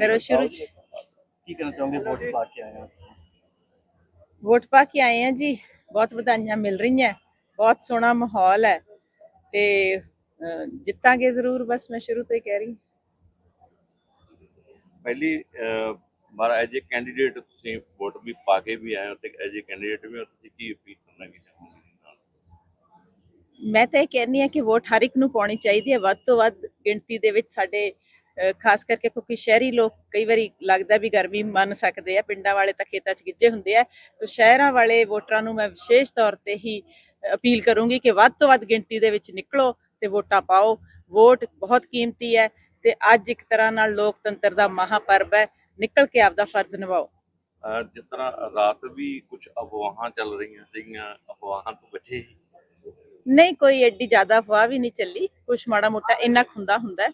ਕਰੋ ਸ਼ੁਰੂ ਚ। ਕੀ ਕਹਿਣਾ ਚਾਹੋਗੇ ਵੋਟ ਪਾ ਕੇ ਆਏ ਹੋ ਵੋਟ ਪਾ ਕੇ ਆਏ ਆ ਜੀ। ਬਹੁਤ ਵਧਾਈਆਂ ਮਿਲ ਰਹੀਆਂ। ਬਹੁਤ ਸੋਹਣਾ ਮਾਹੌਲ ਹੈ। ਤੇ ਜਿੱਤਾਂਗੇ ਜ਼ਰੂਰ ਬਸ ਮੈਂ ਸ਼ੁਰੂ ਤੋਂ ਹੀ ਕਹਿ ਰਹੀ। ਪਹਿਲੀ ਵਾਰ ਐਜ ਏ ਕੈਂਡੀਡੇਟ ਤੁਸੀਂ ਵੋਟ ਵੀ ਪਾ ਕੇ ਵੀ ਆਏ ਹੋ ਤੇ ਐਜ ਏ ਕੈਂਡੀਡੇਟ ਵੀ ਤੁਸੀਂ ਕੀ ਅਪੀਲ ਕਰਨਾ ਕੀ ਚਾਹੋਗੇ ਨਾਲ? ਮੈਂ ਤਾਂ ਇਹ ਕਹਿੰਦੀ ਆ ਕਿ ਵੋਟ ਹਰ ਇੱਕ ਨੂੰ ਪਾਉਣੀ ਚਾਹੀਦੀ ਹੈ। ਵੱਧ ਤੋਂ ਵੱਧ ਗਿਣਤੀ ਦੇ ਵਿੱਚ ਸਾਡੇ ਖਾਸ ਕਰਕੇ ਕਿਉਂਕਿ ਸ਼ਹਿਰੀ ਲੋਕ ਕਈ ਵਾਰੀ ਲੱਗਦਾ ਵੀ ਗਰਮੀ ਮੰਨ ਸਕਦੇ ਆ ਪਿੰਡਾਂ ਵਾਲੇ ਤਾਂ ਖੇਤਾਂ 'ਚ ਗਿੱਜੇ ਹੁੰਦੇ ਆ ਤਾਂ ਸ਼ਹਿਰਾਂ ਵਾਲੇ ਵੋਟਰਾਂ ਨੂੰ ਮੈਂ ਵਿਸ਼ੇਸ਼ ਤੌਰ ਤੇ ਹੀ ਅਪੀਲ ਕਰੂੰਗੀ ਕਿ ਵੱਧ ਤੋਂ ਵੱਧ ਗਿਣਤੀ ਦੇ ਵਿੱਚ ਨਿਕਲੋ ਤੇ ਵੋਟਾਂ ਪਾਓ। ਵੋਟ ਬਹੁਤ ਕੀਮਤੀ ਹੈ ਤੇ ਅੱਜ ਇੱਕ ਤਰ੍ਹਾਂ ਨਾਲ ਲੋਕਤੰਤਰ ਦਾ ਮਹਾਪਰਵ ਹੈ। ਨਿਕਲ ਕੇ ਆਪਦਾ ਫਰਜ਼ ਨਿਭਾਓ। ਜਿਸ ਤਰ੍ਹਾਂ ਰਾਤ ਵੀ ਕੁਝ ਅਫਵਾਹਾਂ ਚੱਲ ਰਹੀਆਂ ਸੀਗੀਆਂ ਅਫਵਾਹਾਂ ਤੋਂ ਬਚੇ ਨਹੀਂ ਕੋਈ ਐਡੀ ਜ਼ਿਆਦਾ ਅਫਵਾਹ ਵੀ ਨਹੀਂ ਚੱਲੀ। ਕੁਛ ਮਾੜਾ ਮੋਟਾ ਇੰਨਾ ਹੁੰਦਾ ਹੁੰਦਾ ਹੈ।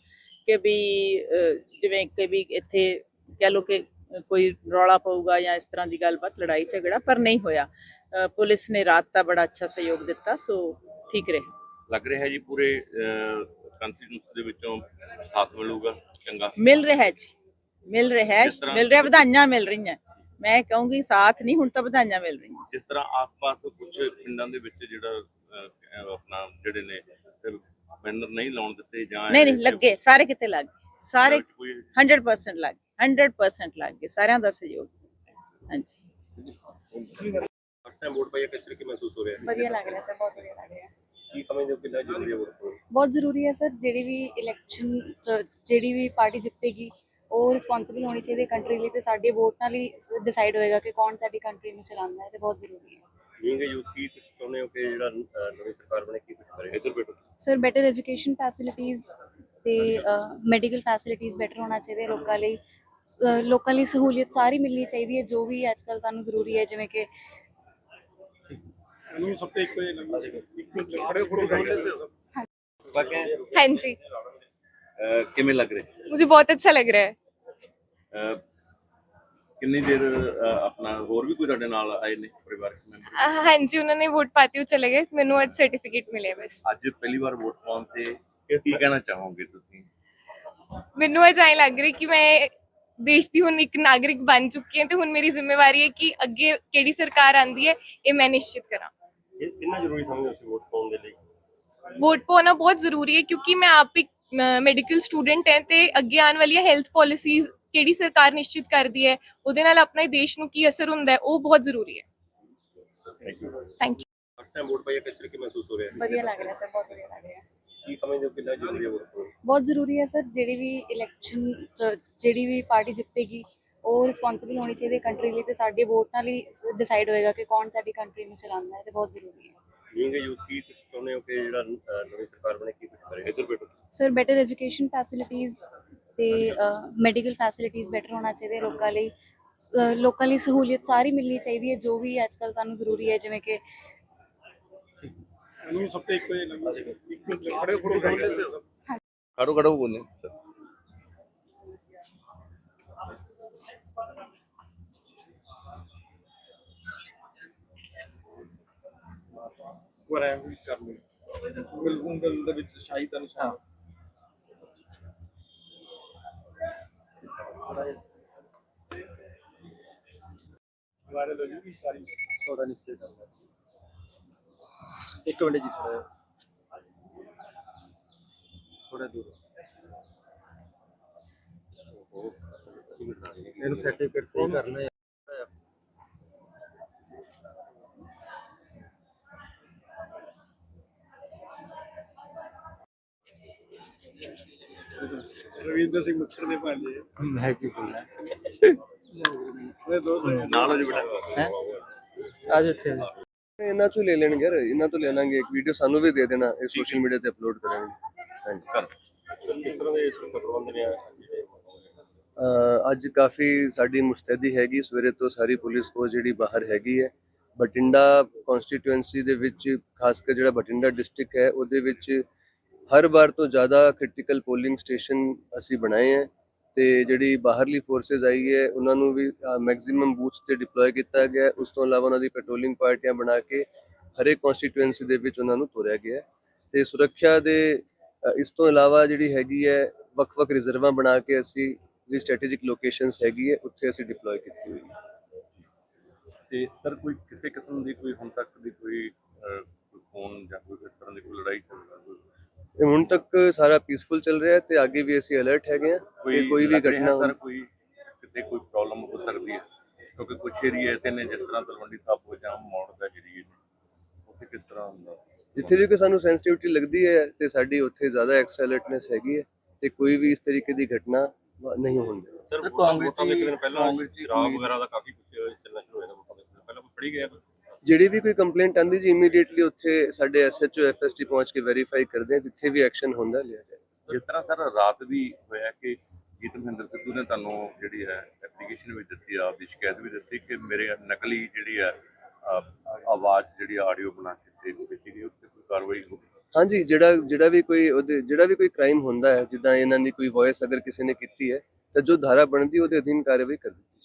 ਕਿ ਵੀ ਜਿਵੇਂ ਕਿ ਵੀ ਇੱਥੇ ਕਹਿ ਲੋ ਕਿ ਕੋਈ ਰੌਲਾ ਪਊਗਾ ਜਾਂ ਇਸ ਤਰ੍ਹਾਂ ਦੀ ਗੱਲਬਾਤ ਲੜਾਈ ਝਗੜਾ ਪਰ ਨਹੀਂ ਹੋਇਆ। ਪੁਲਿਸ ਨੇ ਰਾਤ ਦਾ ਬੜਾ ਅੱਛਾ ਸਹਿਯੋਗ ਦਿੱਤਾ ਸੋ ਠੀਕ ਰਿਹਾ। ਲੱਗ ਰਿਹਾ ਹੈ ਜੀ ਪੂਰੇ ਕੰਸਟੀਟਿਊਸ਼ਨ ਦੇ ਵਿੱਚੋਂ ਸਾਥ ਮਿਲੂਗਾ ਚੰਗਾ? ਮਿਲ ਰਿਹਾ ਹੈ ਜੀ ਮਿਲ ਰਿਹਾ ਮਿਲ ਰਿਹਾ ਵਧਾਈਆਂ ਮਿਲ ਰਹੀਆਂ। ਮੈਂ ਕਹੂੰਗੀ ਸਾਥ ਨਹੀਂ ਹੁਣ ਤਾਂ ਵਧਾਈਆਂ ਮਿਲ ਰਹੀਆਂ। ਜਿਸ ਤਰ੍ਹਾਂ ਆਸ-ਪਾਸ ਕੁਝ ਪਿੰਡਾਂ ਦੇ ਵਿੱਚ ਜਿਹੜਾ ਆਪਣਾ ਜਿਹੜੇ ਨੇ ਬੈਨਰ ਨਹੀਂ ਲਾਉਣ ਦਿੱਤੇ ਜਾਂ ਨਹੀਂ ਨਹੀਂ ਲੱਗੇ ਸਾਰੇ ਕਿਤੇ ਲੱਗ ਗਏ। ਸਾਰੇ ਕੋਈ 100% ਲੱਗ ਗਏ 100% ਲੱਗ ਗਏ ਸਾਰਿਆਂ ਦਾ ਸਹਿਯੋਗ। ਹਾਂਜੀ। ਫਸਟ ਟਾਈਮ ਵੋਟ ਪਾਈਏ ਕਿਸ ਤਰੀਕੇ ਮਹਿਸੂਸ ਹੋ ਰਿਹਾ? ਹੈ ਵਧੀਆ ਲੱਗ ਰਿਹਾ ਸਰ ਬਹੁਤ ਵਧੀਆ ਲੱਗ ਰਿਹਾ। ਕੀ ਸਮਝਦੇ ਹੋ ਕਿੰਨਾ ਜ਼ਰੂਰੀ ਹੈ ਵੋਟ ਪਾਉਣਾ? ਬਹੁਤ ਜ਼ਰੂਰੀ ਹੈ ਸਰ ਜਿਹੜੀ ਵੀ ਇਲੈਕਸ਼ਨ ਜਿਹੜੀ ਵੀ ਪਾਰਟੀ ਜਿੱਤੇਗੀ ਉਹ ਰਿਸਪੌਂਸਿਬਲ ਹੋਣੀ ਚਾਹੀਦੀ ਹੈ ਕੰਟਰੀ ਲਈ ਤੇ ਸਾਡੇ ਵੋਟ ਨਾਲ ਹੀ ਡਿਸਾਈਡ ਹੋਏਗਾ ਕਿ ਕੌਣ ਸਾਡੀ ਕੰਟਰੀ ਨੂੰ ਚਲਾਉਂਦਾ ਹੈ ਤੇ ਬਹੁਤ ਜ਼ਰੂਰੀ ਹੈ। ਯੰਗ ਯੂਥ ਕੀ ਤੁਸੀਂ ਚਾਹੁੰਦੇ ਹੋ ਕਿ ਜਿਹੜਾ ਅਹ, ਨਵੀਂ ਸਰਕਾਰ ਬਣੇ ਕੀ ਕੁਝ ਕਰੇ ਇੱਧਰ ਬੈਠੋ ਸਰ ਬੈਟਰ ਐਜੂਕੇਸ਼ਨ ਫੈਸਿਲਿਟੀਜ਼ ਤੇ ਮੈਡੀਕਲ ਫੈਸਿਲਿਟੀਜ਼ ਬੈਟਰ ਹੋਣਾ ਚਾਹੀਦਾ ਹੈ ਲੋਕਾਂ ਲਈ ਅਹ, ਲੋਕਾਂ ਲਈ ਸਹੂਲੀਅਤ ਸਾਰੀ ਮਿਲਣੀ ਚਾਹੀਦੀ ਹੈ ਜੋ ਵੀ ਅੱਜ ਕੱਲ ਸਾਨੂੰ ਜ਼ਰੂਰੀ ਹੈ ਜਿਵੇਂ ਕਿ ਨੂੰ ਸਭ ਤੋਂ ਇੱਕੋ ਹੀ ਲੱਗਦਾ ਇੱਕ ਖੜੇ ਫੋਟੋ ਬਾਕੀ हाँ जी ਅਹ, ਕਿਵੇਂ ਲੱਗ ਰਿਹਾ मुझे बहुत अच्छा लग रहा है ਅਹ, ਕਿੰਨੀ ਦੇਰ ਆਪਣਾ ਹੋਰ ਵੀ ਕੋਈ ਤੁਹਾਡੇ ਨਾਲ ਆਏ ਨੇ ਪਰਿਵਾਰਕ ਮੈਂਬਰ? ਅਹ ਹਾਂਜੀ ਉਹਨਾਂ ਨੇ ਵੋਟ ਪਾਤੀ ਉਹ ਚਲੇ ਗਏ। ਮੈਨੂੰ ਅੱਜ ਸਰਟੀਫਿਕੇਟ ਮਿਲਿਆ ਬਸ। ਅੱਜ ਪਹਿਲੀ ਵਾਰ ਵੋਟ ਪਾਉਣ ਤੇ ਕੀ ਕਹਿਣਾ ਚਾਹੋਗੇ ਤੁਸੀਂ? ਮੈਨੂੰ ਅੱਜ ਐਂ ਲੱਗ ਰਿਹਾ ਕਿ ਮੈਂ ਦੇਸ਼ ਦੀ ਹੁਣ ਇੱਕ ਨਾਗਰਿਕ ਬਣ ਚੁੱਕੀ ਹਾਂ ਤੇ ਹੁਣ ਮੇਰੀ ਜ਼ਿੰਮੇਵਾਰੀ ਹੈ ਕਿ ਅੱਗੇ ਕਿਹੜੀ ਸਰਕਾਰ ਆਂਦੀ ਹੈ ਇਹ ਮੈਂ ਨਿਸ਼ਚਿਤ ਕਰਾਂ। ਕਿੰਨਾ ਜ਼ਰੂਰੀ ਸਮਝਦੇ ਹੋ ਤੁਸੀਂ ਵੋਟ ਪਾਉਣ ਦੇ ਲਈ? ਵੋਟ ਪਾਉਣਾ ਬਹੁਤ ਜ਼ਰੂਰੀ ਹੈ ਕਿਉਂਕਿ ਮੈਂ ਆਪ ਇੱਕ ਮੈਡੀਕਲ ਸਟੂਡੈਂਟ ਹਾਂ ਤੇ ਅੱਗੇ ਆਉਣ ਵਾਲੀਆਂ ਹੈਲਥ ਪਾਲਿਸੀਜ਼ ਕਿਹੜੀ ਸਰਕਾਰ ਨਿਸ਼ਚਿਤ ਕਰਦੀ ਹੈ ਉਹਦੇ ਨਾਲ ਆਪਣੇ ਦੇਸ਼ ਨੂੰ ਕੀ ਅਸਰ ਹੁੰਦਾ ਹੈ ਉਹ ਬਹੁਤ ਜ਼ਰੂਰੀ ਹੈ। Thank you thank you first time vote ਪਾਈਏ ਕਿਸ ਤਰੀਕੇ ਮਹਿਸੂਸ ਹੋ ਰਿਹਾ ਹੈ? ਵਧੀਆ ਲੱਗ ਰਿਹਾ ਸਰ ਬਹੁਤ ਵਧੀਆ ਲੱਗ ਰਿਹਾ। ਕੀ ਸਮਝਦੇ ਹੋ ਕਿੰਨਾ ਜ਼ਰੂਰੀ ਹੈ ਵੋਟ ਪਾਉਣਾ? ਬਹੁਤ ਜ਼ਰੂਰੀ ਹੈ ਸਰ ਜਿਹੜੀ ਵੀ ਇਲੈਕਸ਼ਨ ਜਿਹੜੀ ਵੀ ਪਾਰਟੀ ਜਿੱਤੇਗੀ ਉਹ ਰਿਸਪੌਂਸਿਬਲ ਹੋਣੀ ਚਾਹੀਦੀ ਹੈ ਕੰਟਰੀ ਲਈ ਤੇ ਸਾਡੇ ਵੋਟ ਨਾਲ ਹੀ ਡਿਸਾਈਡ ਹੋਏਗਾ ਕਿ ਕੌਣ ਸਾਡੀ ਕੰਟਰੀ ਨੂੰ ਚਲਾਉਂਦਾ ਹੈ ਤੇ ਬਹੁਤ ਜ਼ਰੂਰੀ ਹੈ। ਯੰਗ ਯੂਥ ਕੀ ਤੁਸੀਂ ਚਾਹੁੰਦੇ ਹੋ ਕਿ ਜਿਹੜਾ ਅਹ, ਨਵੀਂ ਸਰਕਾਰ ਬਣੇ ਕੀ ਕੁਝ ਕਰੇ ਇੱਧਰ ਬੈਠੋ। ਸਰ ਬੈਟਰ ਐਜੂਕੇਸ਼ਨ ਫੈਸਿਲਿਟੀਜ਼ ਤੇ ਮੈਡੀਕਲ ਫੈਸਿਲਿਟੀਜ਼ ਬੈਟਰ ਹੋਣਾ ਚਾਹੀਦਾ ਲੋਕਾਂ ਲਈ। ਲੋਕਾਂ ਲਈ ਸਹੂਲੀਅਤ ਸਾਰੀ ਮਿਲਣੀ ਚਾਹੀਦੀ ਹੈ ਜੋ ਵੀ ਅੱਜ ਕੱਲ ਸਾਨੂੰ ਜ਼ਰੂਰੀ ਹੈ ਜਿਵੇਂ ਕਿ ਨੂੰ ਸਭ ਤੋਂ ਇੱਕੋ ਹੀ ਲੱਗਦਾ ਇੱਕ ਖੜੇ ਫੋਟੋ ਖੜੋ ਖੜੋ ਬੋਲੇ। ਵਰਾਂ ਵੀ ਕਰ ਲਓ। ਉਂਗਲ ਦੇ ਵਿੱਚ ਸ਼ਾਹੀ ਦਾ ਨਿਸ਼ਾਨ। ਹਮਾਰੇ ਲੋग ਵੀ ਸਾਰੀ ਥੋੜਾ ਨੀਚੇ ਕਰਨਾ ਇੱਕ ਮਿੰਟ ਜੀ ਥੋੜਾ ਥੋੜਾ ਦੂਰ ਇਹਨੂੰ ਸਰਟੀਫਿਕੇਟ ਸਹੀ ਕਰਨਾ ਰਵਿੰਦਰ ਸਿੰਘ ਮੁੱਖਰ ਦੇ ਭਾਂਜੇ ਮੈਂ ਕੀ ਬੋਲਣਾ ਇਹ ਦੋ ਨਾਲ ਹੋ ਜੀ ਬੇਟਾ। ਅੱਜ ਇੱਥੇ ਇਹਨਾਂ ਤੋਂ ਲੈ ਲੈਣਗੇ ਯਾਰ ਇਹਨਾਂ ਤੋਂ ਲੈ ਲਾਂਗੇ ਇੱਕ ਵੀਡੀਓ ਸਾਨੂੰ ਵੀ ਦੇ ਦੇਣਾ ਇਹ ਸੋਸ਼ਲ ਮੀਡੀਆ ਤੇ ਅਪਲੋਡ ਕਰਾਂਗੇ। ਹਾਂਜੀ। ਕਿਸ ਤਰ੍ਹਾਂ ਦੇ ਸੁਰੱਖਿਆ ਪ੍ਰਬੰਧ ਨੇ ਜਿਹੜੇ ਅਹ ਅੱਜ ਕਾਫੀ ਸਾਡੀ ਮੁਸਤੈਦੀ ਹੈਗੀ ਸਵੇਰੇ ਤੋਂ ਸਾਰੀ ਪੁਲਿਸ ਫੋਰਸ ਜਿਹੜੀ ਬਾਹਰ ਹੈਗੀ ਹੈ। ਬਠਿੰਡਾ ਕਨਸਟੀਟੂਐਂਸੀ ਦੇ ਵਿੱਚ ਖਾਸ ਕਰ ਜਿਹੜਾ ਬਠਿੰਡਾ ਡਿਸਟ੍ਰਿਕਟ ਹੈ ਉਹਦੇ ਵਿੱਚ ਹਰ ਵਾਰ ਤੋਂ ਜ਼ਿਆਦਾ ਕ੍ਰਿਟੀਕਲ ਪੋਲਿੰਗ ਸਟੇਸ਼ਨ ਅਸੀਂ ਬਣਾਏ ਹੈ ਤੇ ਜਿਹੜੀ ਬਾਹਰਲੀ ਫੋਰਸਸ ਆਈ ਹੈ, ਉਹਨਾਂ ਨੂੰ ਵੀ ਮੈਕਸਿਮਮ ਬੂਥਸ ਤੇ ਡਿਪਲੋਏ ਕੀਤਾ ਗਿਆ ਉਸ ਤੋਂ ਇਲਾਵਾ ਉਹਨਾਂ ਦੀ ਪੈਟਰੋਲਿੰਗ ਪਾਰਟੀਆਂ ਬਣਾ ਕੇ ਹਰੇਕ ਕਨਸਟੀਟੂਐਂਸੀ ਦੇ ਵਿੱਚ ਉਹਨਾਂ ਨੂੰ ਤੋਰਿਆ ਗਿਆ ਹੈ। ਤੇ ਸੁਰੱਖਿਆ ਦੇ ਇਸ ਤੋਂ ਇਲਾਵਾ ਜਿਹੜੀ ਹੈਗੀ ਹੈ, ਵੱਖ-ਵੱਖ ਰਿਜ਼ਰਵਾਂ ਬਣਾ ਕੇ ਅਸੀਂ ਜਿਹੜੀ ਸਟ੍ਰੈਟੇਜਿਕ ਲੋਕੇਸ਼ਨਸ ਹੈਗੀ ਹੈ, ਉੱਥੇ ਅਸੀਂ ਡਿਪਲੋਏ ਕੀਤੀ ਹੋਈ ਹੈ। ਤੇ ਸਰ, ਕੋਈ ਕਿਸੇ ਕਿਸਮ ਦੀ ਕੋਈ ਹੁਣ ਤੱਕ ਦੀ ਕੋਈ ਫੋਨ ਜਾਂ ਕੋਈ ਇਸ ਤਰ੍ਹਾਂ ਦੀ ਕੋਈ ਲੜਾਈ ਝਗੜਾ ਕੋਈ ਤੇ ਹੁਣ ਤੱਕ ਸਾਰਾ ਪੀਸਫੁਲ ਚੱਲ ਰਿਹਾ ਹੈ ਤੇ ਅੱਗੇ ਵੀ ਅਸੀਂ ਅਲਰਟ ਹੈਗੇ ਆ ਕਿ ਕੋਈ ਵੀ ਘਟਨਾ ਸਰ ਕੋਈ ਕਿਤੇ ਕੋਈ ਪ੍ਰੋਬਲਮ ਹੋ ਸਕਦੀ ਹੈ? ਕਿਉਂਕਿ ਕੁਝ ਏਰੀਆ ਐਸੇ ਨੇ ਜਿਸ ਤਰ੍ਹਾਂ ਤਲਵੰਡੀ ਸਾਬੋ ਜਾਂ ਮੌੜ ਦਾ ਏਰੀਆ ਉੱਥੇ ਕਿਸ ਤਰ੍ਹਾਂ ਹੁੰਦਾ? ਜਿੱਥੇ ਵੀ ਕੋਈ ਸਾਨੂੰ ਸੈਂਸਿਟੀਵਿਟੀ ਲੱਗਦੀ ਹੈ ਤੇ ਸਾਡੀ ਉੱਥੇ ਜ਼ਿਆਦਾ ਐਕਸ ਅਲਰਟਨੈਸ ਹੈਗੀ ਹੈ ਤੇ ਕੋਈ ਵੀ ਇਸ ਤਰੀਕੇ ਦੀ ਘਟਨਾ ਨਹੀਂ ਹੋਣ ਦੇਣੀ। ਸਰ ਦੇ ਇੱਕ ਦਿਨ ਕਾਂਗਰਸੀ- ਪਹਿਲਾਂ ਕਾਂਗਰਸੀ ਉਮੀਦ- ਵਗੈਰਾ ਦਾ ਕਾਫੀ ਕੁਝ ਚੱਲਣਾ ਸ਼ੁਰੂ ਹੋਇਆ ਪਹਿਲਾਂ ਕੋਈ ਫੜੀ ਗਿਆ ਜਿਹੜੀ ਵੀ ਕੋਈ ਕੰਪਲੇਂਟ ਆਂਦੀ ਜੀ ਇਮੀਡੀਏਟਲੀ ਉੱਥੇ ਸਾਡੇ ਐਸਐਚਓ ਐਫਐਸਟੀ ਪਹੁੰਚ ਕੇ ਵੈਰੀਫਾਈ ਕਰਦੇ ਆ ਜਿੱਥੇ ਵੀ ਐਕਸ਼ਨ ਹੁੰਦਾ ਲਿਆ ਜਾਏ। ਜਿਸ ਤਰ੍ਹਾਂ ਸਰ ਰਾਤ ਵੀ ਹੋਇਆ ਕਿ ਗੀਤ ਮਹਿੰਦਰ ਸਿੱਧੂ ਨੇ ਤੁਹਾਨੂੰ ਜਿਹੜੀ ਹੈ ਐਪਲੀਕੇਸ਼ਨ ਵੀ ਦਿੱਤੀ ਆ ਆਪਦੀ ਸ਼ਿਕਾਇਤ ਵੀ ਦਿੱਤੀ ਕਿ ਮੇਰੇ ਨਕਲੀ ਜਿਹੜੀ ਹੈ ਆਵਾਜ਼ ਜਿਹੜੀ ਆਡੀਓ ਬਣਾ ਕੇ ਤੇ ਕੀਤੀ ਗਈ ਉੱਤੇ ਕੋਈ ਕਾਰਵਾਈ ਹੋਵੇ ਹਾਂਜੀ ਜਿਹੜਾ ਜਿਹੜਾ ਵੀ ਕੋਈ ਉਹਦੇ ਜਿਹੜਾ ਵੀ ਕੋਈ ਕ੍ਰਾਈਮ ਹੁੰਦਾ ਹੈ ਜਿੱਦਾਂ ਇਹਨਾਂ ਦੀ ਕੋਈ ਵੌਇਸ ਅਗਰ ਕਿਸੇ ਨੇ ਕੀਤੀ ਹੈ ਤਾਂ ਜੋ ਧਾਰਾ ਬਣਦੀ ਉਹਦੇ ਅਧੀਨ ਕਾਰਵਾਈ ਕਰ ਦਿੱਤੀ